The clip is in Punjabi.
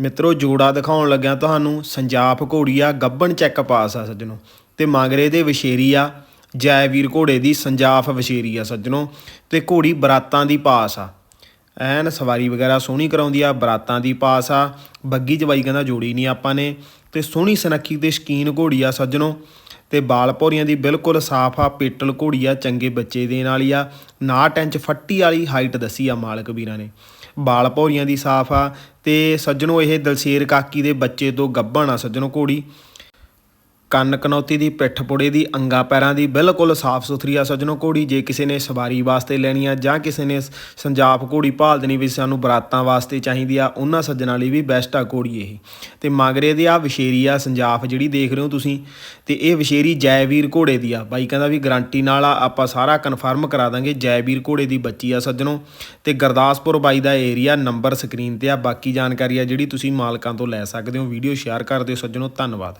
ਮਿੱਤਰੋ ਜੋੜਾ ਦਿਖਾਉਣ ਲੱਗਿਆ ਤੁਹਾਨੂੰ ਸੰਜਾਪ ਘੋੜੀ ਆ ਗੱਬਣ ਚੈੱਕ ਪਾਸ ਆ ਸੱਜਣੋ। ਤੇ ਮਾਂਗਰੇ ਦੇ ਵਿਸ਼ੇਰੀ ਆ, ਜੈਵੀਰ ਘੋੜੇ ਦੀ ਸੰਜਾਫ ਵਿਸ਼ੇਰੀ ਆ ਸੱਜਣੋ। ਤੇ ਘੋੜੀ ਬਰਾਤਾਂ ਦੀ ਪਾਸ ਆ। ਐਨ ਸਵਾਰੀ ਵਗੈਰਾ ਸੋਹਣੀ ਕਰਾਉਂਦੀ ਆ, ਬਰਾਤਾਂ ਦੀ ਪਾਸ ਆ। ਬੱਗੀ ਜਵਾਈ ਕਹਿੰਦਾ ਜੋੜੀ ਨਹੀਂ ਆਪਾਂ ਨੇ। ਤੇ ਸੋਹਣੀ ਸਨੱਖੀ ਤੇ ਸ਼ਕੀਨ ਘੋੜੀ ਆ ਸੱਜਣੋ। ਤੇ ਬਾਲ ਭੌਰੀਆਂ ਦੀ ਬਿਲਕੁਲ ਸਾਫ਼ ਆ, ਪੇਟਲ ਘੋੜੀ ਆ ਚੰਗੇ ਬੱਚੇ ਦੇਣ ਵਾਲੀ ਆ। 59 ਇੰਚ ਫੱਟੀ ਵਾਲੀ ਹਾਈਟ ਦੱਸੀ ਆ ਮਾਲਕ ਵੀਰਾਂ ਨੇ। ਬਾਲ ਭੌਰੀਆਂ ਦੀ ਸਾਫ਼ ਆ ਤੇ ਸੱਜਣੋ ਇਹ ਦਲਸ਼ੇਰ ਕਾਕੀ ਦੇ ਬੱਚੇ ਤੋਂ ਗੱਭਣ ਆ ਸੱਜਣੋ ਘੋੜੀ। ਕੰਨ ਕਨੌਤੀ ਦੀ, ਪਿੱਠ ਪੁੜੇ ਦੀ, ਅੰਗਾ ਪੈਰਾਂ ਦੀ, ਬਿਲਕੁਲ ਸਾਫ਼ ਸੁਥਰੀ ਆ ਸੱਜਣੋ ਘੋੜੀ। ਜੇ ਕਿਸੇ ਨੇ ਸਵਾਰੀ ਵਾਸਤੇ ਲੈਣੀ ਆ ਜਾਂ ਕਿਸੇ ਨੇ ਸੰਜਾਪ ਘੋੜੀ ਭਾਲ ਦੇਣੀ ਵੀ ਸਾਨੂੰ ਬਰਾਤਾਂ ਵਾਸਤੇ ਚਾਹੀਦੀ ਆ, ਉਹਨਾਂ ਸੱਜਣਾ ਲਈ ਵੀ ਬੈਸਟ ਆ ਘੋੜੀ ਇਹ। ਤੇ ਮਗਰੇ ਦੀ ਆ ਵਿਸ਼ੇਰੀ ਆ, ਸੰਜਾਪ ਜਿਹੜੀ ਦੇਖ ਰਹੇ ਹੋ ਤੁਸੀਂ, ਤੇ ਇਹ ਵਿਸ਼ੇਰੀ ਜੈਵੀਰ ਘੋੜੇ ਦੀ ਆ। ਬਾਈ ਕਹਿੰਦਾ ਵੀ ਗਾਰੰਟੀ ਨਾਲ ਆ, ਆਪਾਂ ਸਾਰਾ ਕਨਫਰਮ ਕਰਾ ਦਾਂਗੇ, ਜੈਵੀਰ ਘੋੜੇ ਦੀ ਬੱਚੀ ਆ ਸੱਜਣੋ। ਤੇ ਗੁਰਦਾਸਪੁਰ ਬਾਈ ਦਾ ਏਰੀਆ ਨੰਬਰ ਸਕਰੀਨ ਤੇ ਆ, ਬਾਕੀ ਜਾਣਕਾਰੀ ਆ ਜਿਹੜੀ ਤੁਸੀਂ ਮਾਲਕਾਂ ਤੋਂ ਲੈ ਸਕਦੇ ਹੋ। ਵੀਡੀਓ ਸ਼ੇਅਰ ਕਰ ਦਿਓ ਸੱਜਣੋ, ਧੰਨਵਾਦ।